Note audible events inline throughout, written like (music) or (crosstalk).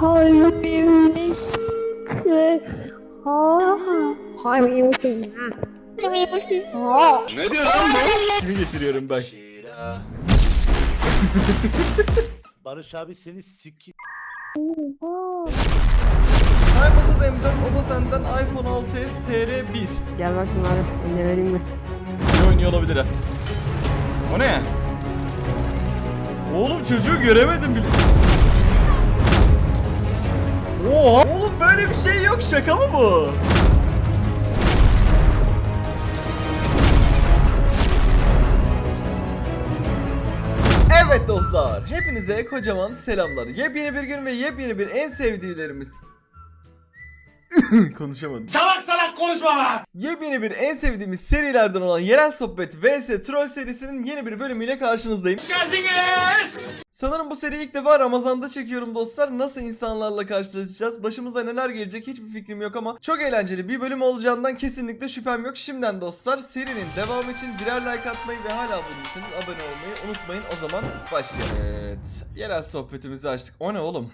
Harbisk. Ha. Harbisk. Ha. Ne diyor lan bu? Kimi getiriyorum bak. (laughs) Barış abi seni siki... Kaymasız M4 o da senden iPhone 6s TR1. Gel bakayım abi. Eline vereyim mi? İyi oynuyor olabilir ha. O ne? Oğlum çocuğu göremedim bile. Oha! Oğlum böyle bir şey yok şaka mı bu? Evet dostlar, hepinize kocaman selamlar. Yepyeni bir gün ve yepyeni bir en sevdiklerimiz. (laughs) Konuşamadım. Salak salak konuşma lan! Yepyeni bir en sevdiğimiz serilerden olan Yerel Sohbet vs Troll serisinin yeni bir bölümüyle karşınızdayım. Geldiniz! Sanırım bu seriyi ilk defa Ramazan'da çekiyorum dostlar. Nasıl insanlarla karşılaşacağız? Başımıza neler gelecek hiçbir fikrim yok ama çok eğlenceli bir bölüm olacağından kesinlikle şüphem yok. Şimdiden dostlar serinin devamı için birer like atmayı ve hala abone değilseniz abone olmayı unutmayın. O zaman başlayalım. Evet. Yerel sohbetimizi açtık. O ne oğlum?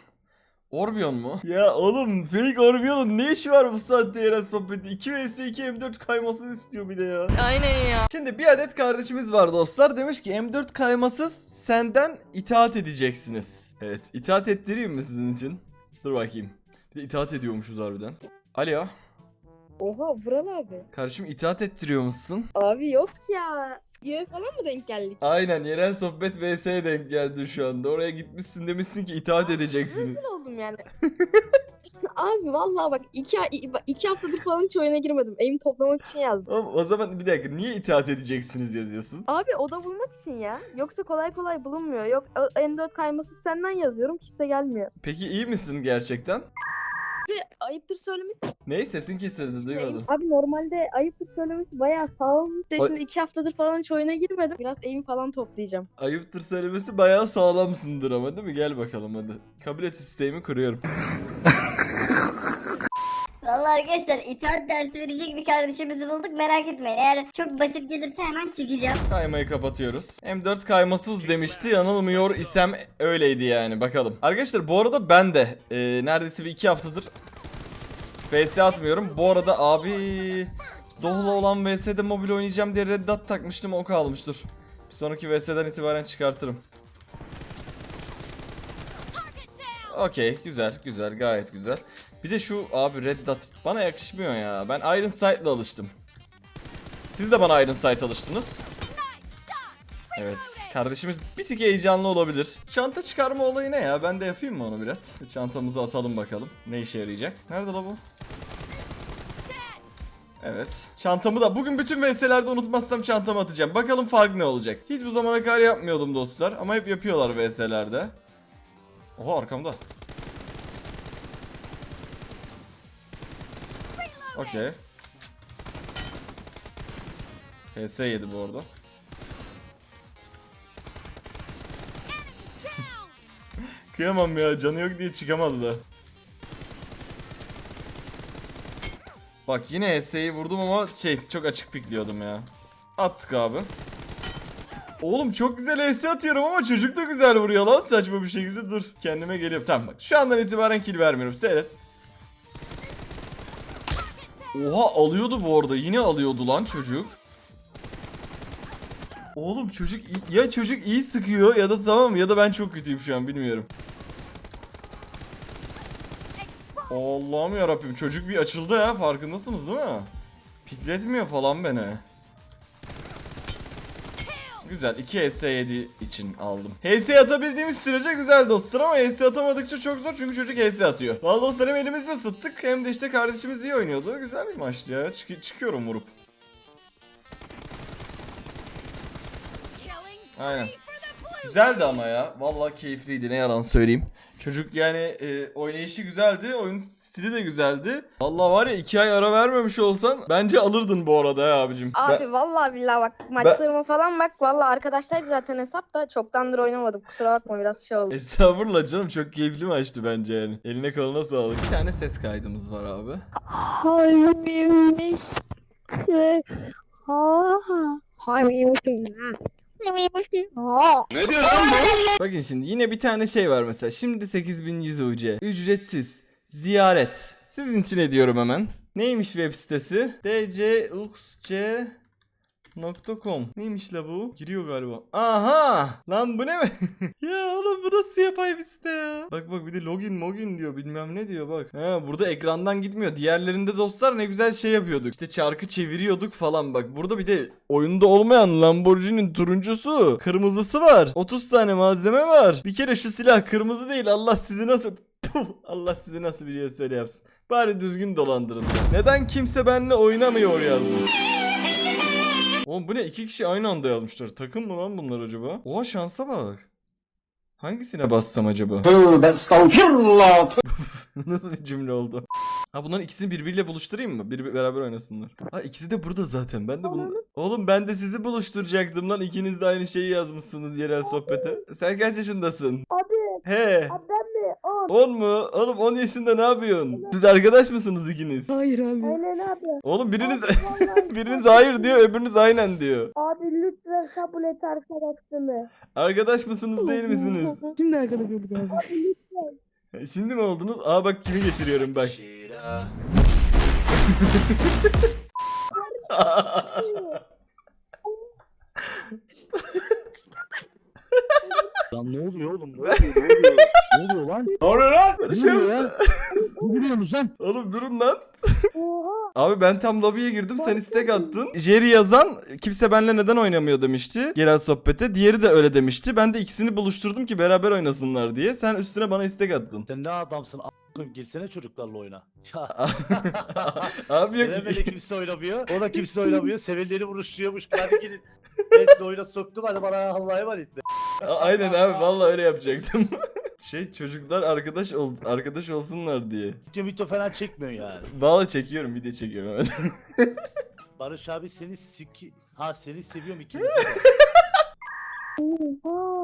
Orbion mu? Ya oğlum fake Orbion'un ne işi var bu saatte yerel sohbeti? 2 vs 2 M4 kaymasını istiyor bir de ya. Aynen ya. Şimdi bir adet kardeşimiz var dostlar. Demiş ki M4 kaymasız senden itaat edeceksiniz. Evet itaat ettireyim mi sizin için? Dur bakayım. Bir de itaat ediyormuşuz harbiden. Alo. Oha Vural abi. Kardeşim itaat ettiriyor musun? Abi yok ya. Diyor falan mı denk geldik? Aynen yerel sohbet vs'ye denk geldi şu anda. Oraya gitmişsin demişsin ki itaat edeceksiniz. Rezil oldum yani. (laughs) abi vallahi bak iki, iki haftadır falan hiç oyuna girmedim. Eğim toplamak için yazdım. Oğlum, o zaman bir dakika niye itaat edeceksiniz yazıyorsun? Abi oda bulmak için ya. Yoksa kolay kolay bulunmuyor. Yok o- N4 kayması senden yazıyorum kimse gelmiyor. Peki iyi misin gerçekten? Ve ayıptır söylemek. Ne sesin kesildi duymadım. Abi normalde ayıptır söylemesi bayağı sağlam. İşte Ay- şimdi iki haftadır falan hiç oyuna girmedim. Biraz eğim falan toplayacağım. Ayıptır söylemesi bayağı sağlamsındır ama değil mi? Gel bakalım hadi. Kabul et isteğimi kuruyorum. (laughs) Vallahi arkadaşlar itaat dersi verecek bir kardeşimizi bulduk merak etmeyin. Eğer çok basit gelirse hemen çıkacağım. Kaymayı kapatıyoruz. M4 kaymasız demişti. Yanılmıyor isem öyleydi yani. Bakalım. Arkadaşlar bu arada ben de e, neredeyse bir iki haftadır VS atmıyorum. Bu arada abi Dohla olan VS'de mobil oynayacağım diye Red Dot takmıştım. O kalmış dur. Bir sonraki VS'den itibaren çıkartırım. Okey güzel güzel gayet güzel. Bir de şu abi Red Dot bana yakışmıyor ya. Ben Iron Sight'la alıştım. Siz de bana Iron Sight alıştınız. Evet. Kardeşimiz bir tık heyecanlı olabilir. Çanta çıkarma olayı ne ya? Ben de yapayım mı onu biraz? Çantamızı atalım bakalım. Ne işe yarayacak? Nerede la bu? Evet. Çantamı da bugün bütün VS'lerde unutmazsam çantamı atacağım. Bakalım fark ne olacak. Hiç bu zamana kadar yapmıyordum dostlar. Ama hep yapıyorlar VS'lerde. Oha arkamda. Okey. PS yedi bu arada. (laughs) Kıyamam ya canı yok diye çıkamadı da. Bak yine HS'yi vurdum ama şey çok açık pikliyordum ya. Attık abi. Oğlum çok güzel HS atıyorum ama çocuk da güzel vuruyor lan saçma bir şekilde dur. Kendime geliyorum. Tamam bak şu andan itibaren kill vermiyorum seyret. Oha alıyordu bu arada yine alıyordu lan çocuk. Oğlum çocuk ya çocuk iyi sıkıyor ya da tamam ya da ben çok kötüyüm şu an bilmiyorum. Allah'ım yarabbim çocuk bir açıldı ya farkındasınız değil mi? Pikletmiyor falan beni. Güzel 2 HS 7 için aldım. HS atabildiğimiz sürece güzel dostlar ama HS atamadıkça çok zor çünkü çocuk HS atıyor. Valla dostlar hem elimizde sıttık hem de işte kardeşimiz iyi oynuyordu. Güzel bir maçtı ya. Çık- çıkıyorum vurup. Aynen. Güzeldi ama ya. Vallahi keyifliydi ne yalan söyleyeyim. Çocuk yani e, oynayışı güzeldi. Oyun stili de güzeldi. Vallahi var ya iki ay ara vermemiş olsan bence alırdın bu arada ya abicim. Abi Ben- vallahi billahi bak maçlarıma falan bak. Vallahi arkadaşlar zaten hesap da çoktandır oynamadım. Kusura bakma biraz şey oldu. Estağfurullah canım çok keyifli maçtı bence yani. Eline koluna sağlık. Bir tane ses kaydımız var abi. Harbisk. Ha. Ne diyor lan bu? Bakın şimdi yine bir tane şey var mesela. Şimdi 8100 UC. Ücretsiz. Ziyaret. Sizin için ediyorum hemen. Neymiş web sitesi? dcuxc.com Neymiş la bu? Giriyor galiba. Aha! Lan bu ne (laughs) ya oğlum bu nasıl yapay bir site ya? Bak bak bir de login login diyor bilmem ne diyor bak. Ha burada ekrandan gitmiyor. Diğerlerinde dostlar ne güzel şey yapıyorduk. İşte çarkı çeviriyorduk falan bak. Burada bir de oyunda olmayan Lamborghini'nin turuncusu, kırmızısı var. 30 tane malzeme var. Bir kere şu silah kırmızı değil. Allah sizi nasıl (laughs) Allah sizi nasıl biliyor söyle yapsın. Bari düzgün dolandırın. Neden kimse benimle oynamıyor yazmış. Oğlum bu ne? İki kişi aynı anda yazmışlar. Takım mı lan bunlar acaba? Oha şansa bak. Hangisine bassam acaba? (laughs) Tövbe estağfirullah. Nasıl bir cümle oldu? Ha bunların ikisini birbiriyle buluşturayım mı? Bir beraber oynasınlar. Ha ikisi de burada zaten. Ben de bunu... Oğlum ben de sizi buluşturacaktım lan. İkiniz de aynı şeyi yazmışsınız yerel sohbete. Sen kaç yaşındasın? Abi He. O. 10 mu? Oğlum 10 yaşında ne yapıyorsun? Siz arkadaş mısınız ikiniz? Hayır abi. Aynen abi. Oğlum biriniz Vallahi- (laughs) biriniz hayır diyor, öbürünüz aynen diyor. Abi lütfen kabul et arkadaşlığımı. Arkadaş mısınız değil misiniz? (laughs) Şimdi arkadaş olduk abi. E, Şimdi mi oldunuz? Aa bak kimi getiriyorum bak. Lan ne oluyor oğlum? Ne oluyor? Ne oluyor? Ne oluyor lan? Ne oluyor lan? Barışıyor musun? Ne biliyorsunuz lan? Oğlum durun lan. Oha. Abi ben tam lobiye girdim sen istek attın. Jerry yazan kimse benimle neden oynamıyor demişti. Genel sohbete. Diğeri de öyle demişti. Ben de ikisini buluşturdum ki beraber oynasınlar diye. Sen üstüne bana istek attın. Sen ne adamsın? A**ım girsene çocuklarla oyna. (laughs) Abi yok. Böyle kimse oynamıyor? O da kimse oynamıyor. (laughs) Sevenleri vuruşturuyormuş. Hadi girin. Ben sizi oyuna soktum hadi bana Allah'a emanet. A- Aynen abi vallahi öyle yapacaktım. (laughs) şey çocuklar arkadaş ol arkadaş olsunlar diye. Video video falan çekmiyor yani. Vallahi çekiyorum video çekiyorum evet. Barış abi seni siki... Ha seni seviyorum ikinizi de. (laughs)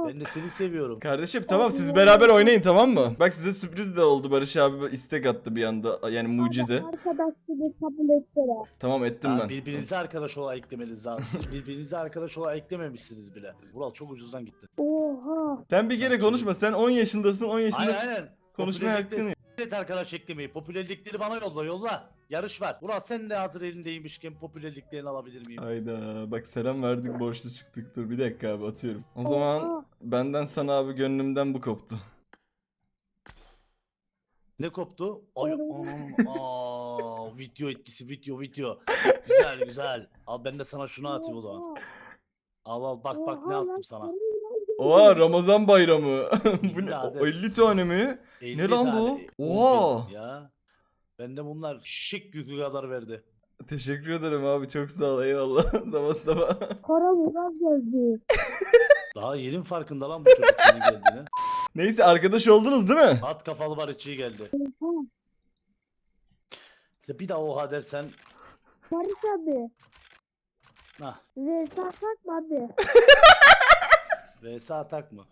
Ben de seni seviyorum. Kardeşim tamam siz beraber oynayın tamam mı? Bak size sürpriz de oldu Barış abi istek attı bir anda yani mucize. Arkadaşlığı kabul etsene. Tamam ettim ben. birbirinize arkadaş olarak eklemeniz lazım. Siz birbirinize arkadaş olarak eklememişsiniz bile. Vural çok ucuzdan gitti. Oha. Sen bir kere konuşma sen 10 yaşındasın 10 yaşında Aynen aynen. konuşmaya hakkın yok. Evet arkadaş eklemeyi. Popülerlikleri bana yolla yolla. Yarış var. Vural sen de hazır elindeymişken popülerliklerini alabilir miyim? Hayda bak selam verdik borçlu çıktık dur bir dakika abi atıyorum. O zaman benden sana abi gönlümden bu koptu. Ne koptu? Ay anam. Aa, video etkisi video video. Güzel güzel. Al ben de sana şunu atayım o zaman. Al al bak bak ne attım sana. Oha Ramazan bayramı. (laughs) bu ne? O 50 tane mi? 50 Ne lan bu? Oha! Ya. Bende bunlar şık yükü kadar verdi. Teşekkür ederim abi çok sağ ol eyvallah (laughs) sabah sabah. Kara Murat geldi. Daha yerin farkında lan bu çocuk geldiğine. Neyse arkadaş oldunuz değil mi? At kafalı barışçı geldi. Oha. İşte bir daha oha dersen Barış abi. Hah. Zeytan takma abi. (laughs) VS atak mı?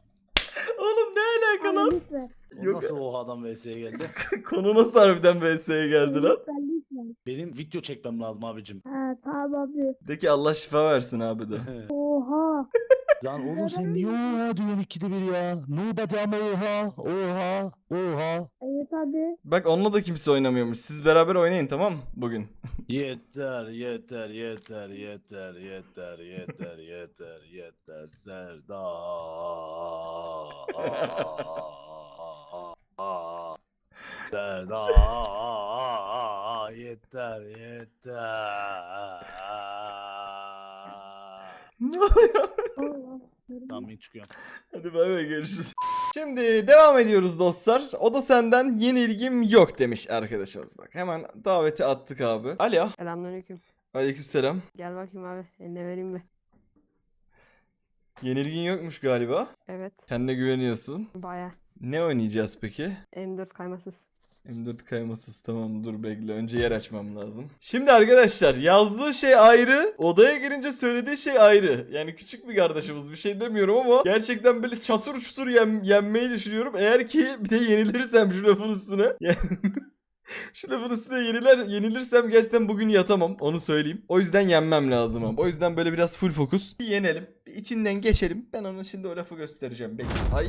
Oğlum ne alaka lan? Lütfen. O Yok. nasıl ohadan VS'ye geldi? (laughs) Konu nasıl harbiden VS'ye geldi lan? Lütfen lütfen. Benim video çekmem lazım abicim. Ha tamam abi. De ki Allah şifa versin abi de. (laughs) Oha. (laughs) Lan oğlum sen niye oha diyorsun ikide bir ya? Nobody ama oha, oha, oha. Evet abi. Bak onunla da kimse oynamıyormuş. Siz beraber oynayın tamam mı bugün? (laughs) Yeter, yeter, yeter, yeter, yeter, yeter, yeter, yeter, Serdar. (laughs) Serdar, yeter, yeter. Ne oluyor? Tamam ben çıkıyorum. Hadi bay bay görüşürüz. Şimdi devam ediyoruz dostlar. O da senden yeni ilgim yok demiş arkadaşımız bak. Hemen daveti attık abi. Alo. Selamünaleyküm. Aleykümselam. Gel bakayım abi. Eline vereyim mi? Yeni ilgin yokmuş galiba. Evet. Kendine güveniyorsun. Baya. Ne oynayacağız peki? M4 kaymasız. M4 kaymasız tamam dur bekle önce yer açmam lazım. Şimdi arkadaşlar yazdığı şey ayrı odaya girince söylediği şey ayrı. Yani küçük bir kardeşimiz bir şey demiyorum ama gerçekten böyle çatır çutur yem, yenmeyi düşünüyorum. Eğer ki bir de yenilirsem şu lafın üstüne. (laughs) Şu lafın üstüne yeniler, yenilirsem gerçekten bugün yatamam. Onu söyleyeyim. O yüzden yenmem lazım ama. O yüzden böyle biraz full fokus. Bir yenelim. Bir içinden geçelim. Ben ona şimdi o lafı göstereceğim. Bekle. Ay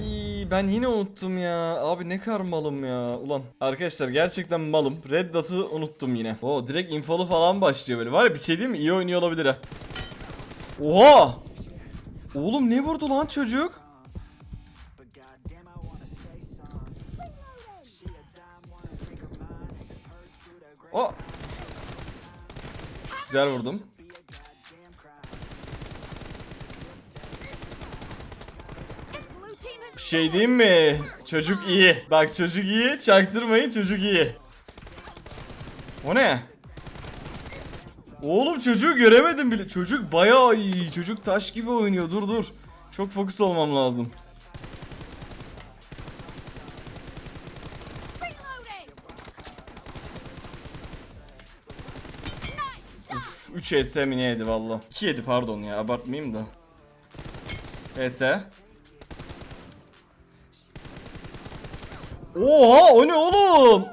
ben yine unuttum ya. Abi ne kadar malım ya. Ulan. Arkadaşlar gerçekten malım. Red Dot'ı unuttum yine. Oo direkt infolu falan başlıyor böyle. Var ya bir şey değil mi? İyi oynuyor olabilir ha. Oha! Oğlum ne vurdu lan çocuk? O. Güzel vurdum. Bir şey diyeyim mi? Çocuk iyi. Bak çocuk iyi. Çaktırmayın çocuk iyi. O ne? Oğlum çocuğu göremedim bile. Çocuk bayağı iyi. Çocuk taş gibi oynuyor. Dur dur. Çok fokus olmam lazım. Uf, 3 ES mi ne yedi valla. 2 yedi pardon ya abartmayayım da. ES. Oha o ne oğlum?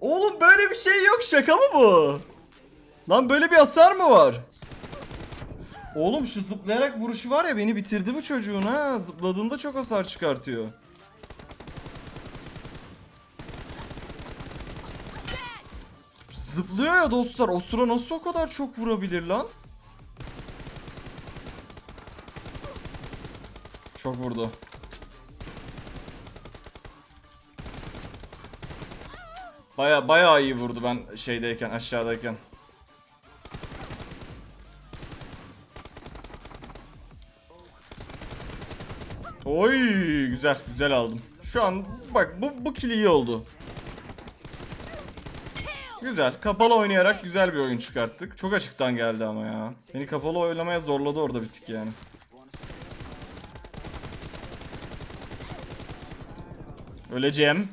Oğlum böyle bir şey yok şaka mı bu? Lan böyle bir hasar mı var? Oğlum şu zıplayarak vuruşu var ya beni bitirdi bu çocuğun ha. Zıpladığında çok hasar çıkartıyor. Zıplıyor ya dostlar. O sıra nasıl o kadar çok vurabilir lan? Çok vurdu. Baya baya iyi vurdu ben şeydeyken aşağıdayken. Oy güzel güzel aldım. Şu an bak bu bu kill iyi oldu. Güzel. Kapalı oynayarak güzel bir oyun çıkarttık. Çok açıktan geldi ama ya. Beni kapalı oynamaya zorladı orada bir tık yani. Öleceğim.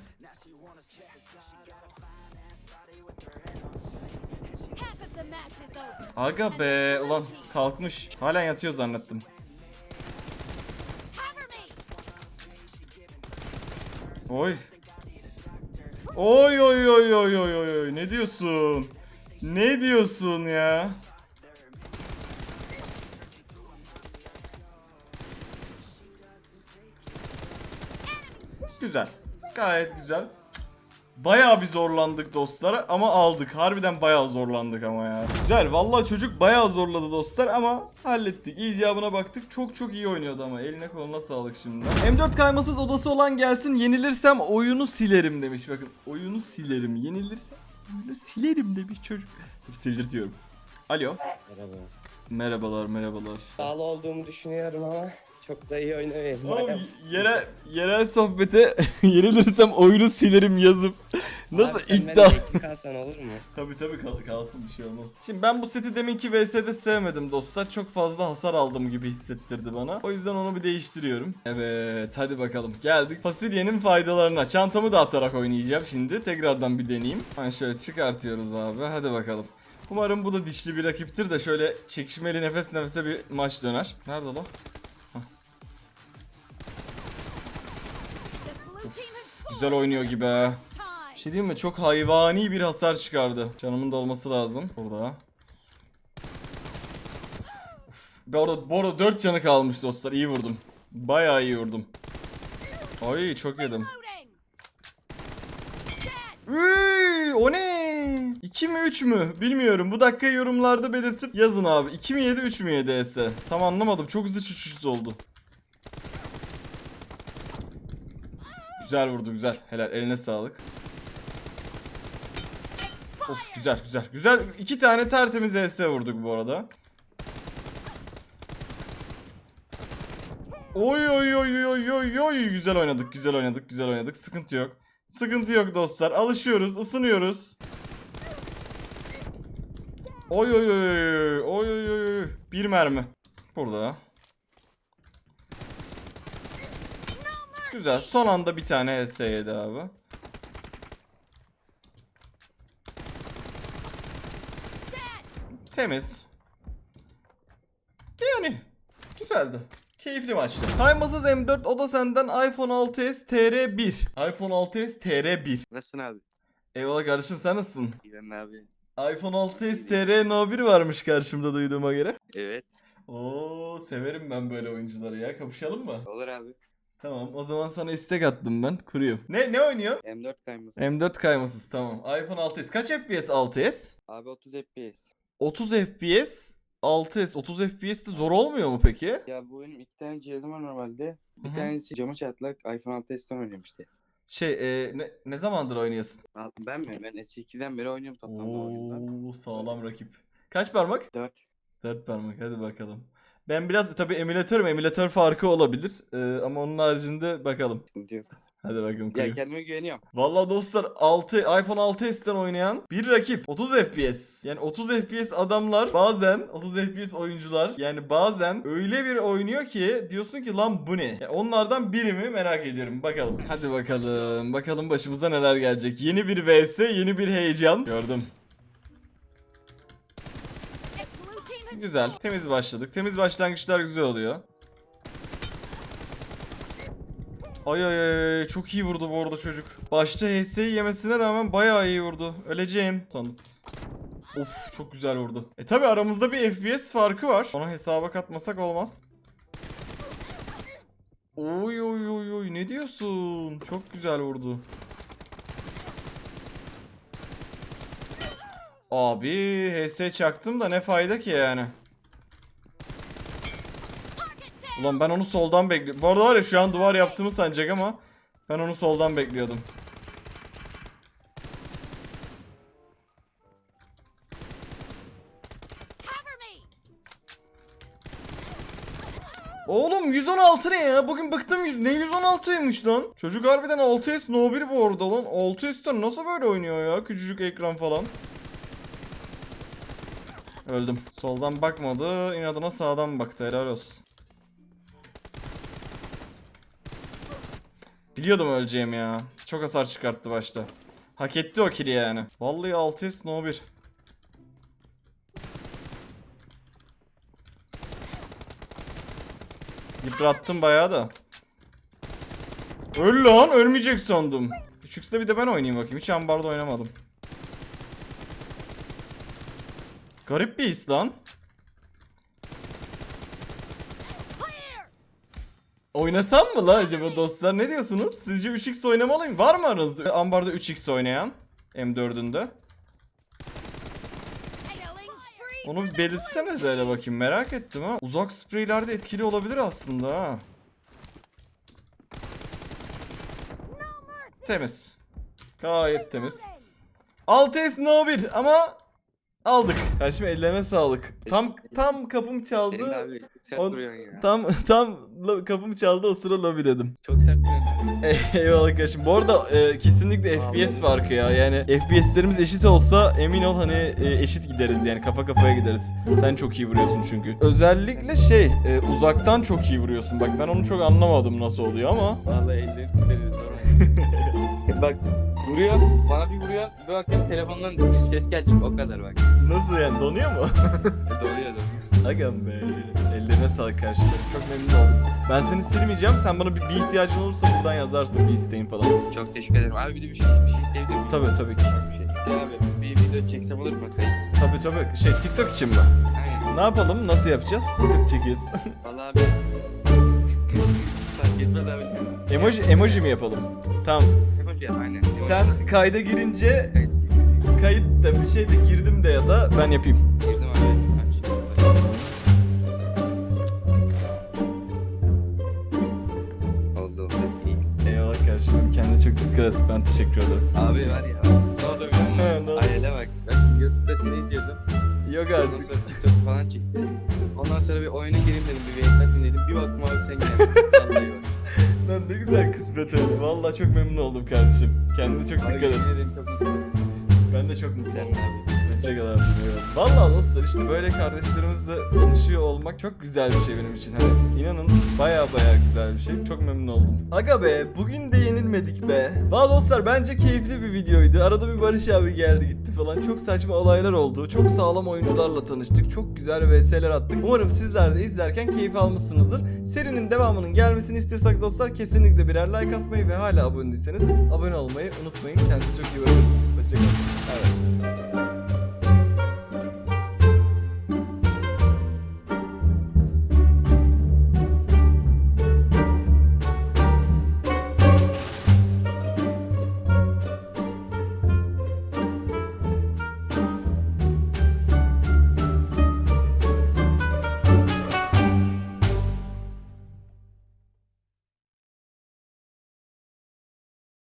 Aga be ulan kalkmış. Halen yatıyor zannettim. Oy. Oy oy oy oy oy oy oy ne diyorsun? Ne diyorsun ya? Güzel. Gayet güzel. Bayağı bir zorlandık dostlar ama aldık. Harbiden bayağı zorlandık ama ya. Güzel. Vallahi çocuk bayağı zorladı dostlar ama hallettik. İcabına baktık. Çok çok iyi oynuyordu ama. Eline koluna sağlık şimdi. M4 kaymasız odası olan gelsin. Yenilirsem oyunu silerim demiş. Bakın oyunu silerim. Yenilirsem oyunu silerim demiş çocuk. Sildirtiyorum. Alo. Merhaba. Merhabalar merhabalar. Sağlı olduğumu düşünüyorum ama çok da iyi oynamıyorum. Oğlum yere, yerel sohbete (laughs) yenilirsem oyunu silerim yazıp nasıl iddia? kalsan olur mu? (laughs) Tabi tabi kal kalsın bir şey olmaz. Şimdi ben bu seti deminki VS'de sevmedim dostlar. Çok fazla hasar aldım gibi hissettirdi bana. O yüzden onu bir değiştiriyorum. Evet hadi bakalım geldik. Fasulyenin faydalarına. Çantamı da atarak oynayacağım şimdi. Tekrardan bir deneyeyim. Ben şöyle çıkartıyoruz abi. Hadi bakalım. Umarım bu da dişli bir rakiptir de şöyle çekişmeli nefes nefese bir maç döner. Nerede lan? Güzel oynuyor gibi. Bir şey diyeyim mi? Çok hayvani bir hasar çıkardı. Canımın da olması lazım. Burada. Bu arada, bu arada 4 canı kalmış dostlar. İyi vurdum. Bayağı iyi vurdum. Ay çok yedim. Üy, o ne? 2 mi 3 mü? Bilmiyorum. Bu dakika yorumlarda belirtip yazın abi. 2 mi 7 3 mü 7 ese? Tam anlamadım. Çok hızlı çuçuş oldu. Güzel vurdu güzel. Helal eline sağlık. Of güzel güzel. Güzel iki tane tertemiz ES vurduk bu arada. Oy oy oy oy oy oy güzel oynadık güzel oynadık güzel oynadık sıkıntı yok. Sıkıntı yok dostlar alışıyoruz ısınıyoruz. Oy oy oy oy oy oy oy bir mermi. Burada. Güzel son anda bir tane yedi abi. Temiz. Yani güzeldi. Keyifli maçtı. Kaymasız M4 o da senden iPhone 6s TR1. iPhone 6s TR1. Nasılsın abi? Eyvallah kardeşim sen nasılsın? İrem abi. iPhone 6s TR No 1 varmış karşımda duyduğuma göre. Evet. Oo severim ben böyle oyuncuları ya. Kapışalım mı? Olur abi. Tamam o zaman sana istek attım ben. Kuruyorum. Ne ne oynuyor? M4 kayması. M4 kaymasız tamam. iPhone 6s kaç FPS 6s? Abi 30 FPS. 30 FPS 6s 30 FPS de zor olmuyor mu peki? Ya bu benim iki tane cihazım var normalde. Bir Hı hı. tanesi camı çatlak iPhone 6s'ten oynuyorum işte. Şey e, ne, ne zamandır oynuyorsun? Ben mi? Ben S2'den beri oynuyorum toplamda oyunda. Oo sağlam rakip. Kaç parmak? 4. 4 parmak hadi bakalım. Ben biraz tabii emülatörüm. Emülatör farkı olabilir. Ee, ama onun haricinde bakalım. Yok. Hadi bakalım. Ya kendime güveniyorum. Vallahi dostlar 6 iPhone 6s'ten oynayan bir rakip 30 FPS. Yani 30 FPS adamlar bazen 30 FPS oyuncular yani bazen öyle bir oynuyor ki diyorsun ki lan bu ne? Yani onlardan biri mi merak ediyorum. Bakalım. Hadi bakalım. Bakalım başımıza neler gelecek. Yeni bir VS, yeni bir heyecan. Gördüm. Güzel. Temiz başladık. Temiz başlangıçlar güzel oluyor. Ay ay ay çok iyi vurdu bu arada çocuk. Başta HS'yi yemesine rağmen bayağı iyi vurdu. Öleceğim sandım. Of çok güzel vurdu. E tabi aramızda bir FPS farkı var. Onu hesaba katmasak olmaz. Oy oy oy oy ne diyorsun? Çok güzel vurdu. Abi HS çaktım da ne fayda ki yani. Ulan ben onu soldan bekliyorum. Bu arada var ya şu an duvar yaptığımı sanacak ama ben onu soldan bekliyordum. Oğlum 116 ne ya? Bugün bıktım ne 116'ymış lan? Çocuk harbiden 6S No 1 bu arada lan. 6S'ten nasıl böyle oynuyor ya? Küçücük ekran falan. Öldüm. Soldan bakmadı. inadına sağdan baktı. Helal olsun. Biliyordum öleceğim ya. Çok hasar çıkarttı başta. Hak etti o kili yani. Vallahi 6S no 1. Yıprattım bayağı da. Öl lan ölmeyecek sandım. 3x'te bir de ben oynayayım bakayım. Hiç ambarda oynamadım. Garip bir his lan. Oynasam mı la acaba dostlar? Ne diyorsunuz? Sizce 3x oynamalıyım? Var mı aranızda ambarda 3x oynayan? M4'ünde. Onu bir belirtseniz öyle bakayım merak ettim ha. Uzak spreylerde etkili olabilir aslında ha. Temiz. Gayet temiz. 6S no 1 ama aldık. Kardeşim ellerine sağlık. Tam tam kapım çaldı. Senin abi çok sert On- vuruyorsun ya. Tam tam lo- kapım çaldı o sıra lobi dedim. Çok sert vuruyorsun. (laughs) Eyvallah kardeşim. Bu arada e, kesinlikle FPS farkı ya. Yani FPS'lerimiz eşit olsa emin ol hani e, eşit gideriz yani kafa kafaya gideriz. Sen çok iyi vuruyorsun çünkü. Özellikle şey e, uzaktan çok iyi vuruyorsun. Bak ben onu çok anlamadım nasıl oluyor ama. Vallahi tutuyoruz zor. (laughs) Bak vuruyor. Bana bir vuruyor. Bir bakıyorum telefondan ses gelecek. O kadar bak. Nasıl yani donuyor mu? Doluyor doluyor. Agam be. Ellerine sağlık karşılarım. Çok memnun oldum. Ben seni silmeyeceğim. Sen bana bir, bir ihtiyacın olursa buradan yazarsın bir isteğin falan. Çok teşekkür ederim. Abi bir de bir şey, bir şey isteyebilir miyim? Tabii tabii ki. Bir şey. Abi bir video çeksem olur mu? Kayıt. Tabii tabii. Şey TikTok için mi? Aynen. Ne yapalım? Nasıl yapacağız? TikTok çekiyoruz. (laughs) Vallahi abi. (laughs) Fark etmez abi sen. emoji, emoji mi yapalım? Tamam. Yapacağım aynen. Sen kayda girince kayıt da bir şey de girdim de ya da ben yapayım. Girdim abi. Oldu. İyi. Eyvallah kardeşim. Kendine çok dikkat et. Ben teşekkür ederim. Abi var ya. Ne oldu biliyor (laughs) ne musun? Ailede bak. Ben şimdi YouTube'da seni izliyordum. Yok Ondan artık. sonra TikTok falan çıktı. Ondan sonra bir oyuna gireyim dedim. Bir VS atayım dedim. Bir baktım abi sen geldin. Vallahi (laughs) Lan ne güzel kısmet öyle. Vallahi çok memnun oldum kardeşim. Kendine çok dikkat et. mutluyum. Ben de çok mutlu Sen oldum. abi. Eyvallah. Vallahi dostlar işte böyle kardeşlerimizle tanışıyor olmak çok güzel bir şey benim için. Hani inanın baya baya güzel bir şey. Çok memnun oldum. Aga be bugün de yenilmedik be. Valla dostlar bence keyifli bir videoydu. Arada bir Barış abi geldi gitti falan. Çok saçma olaylar oldu. Çok sağlam oyuncularla tanıştık. Çok güzel VS'ler attık. Umarım sizler de izlerken keyif almışsınızdır. Serinin devamının gelmesini istiyorsak dostlar kesinlikle birer like atmayı ve hala abone değilseniz abone olmayı unutmayın. Kendinize çok iyi bakın. Hoşçakalın. Evet.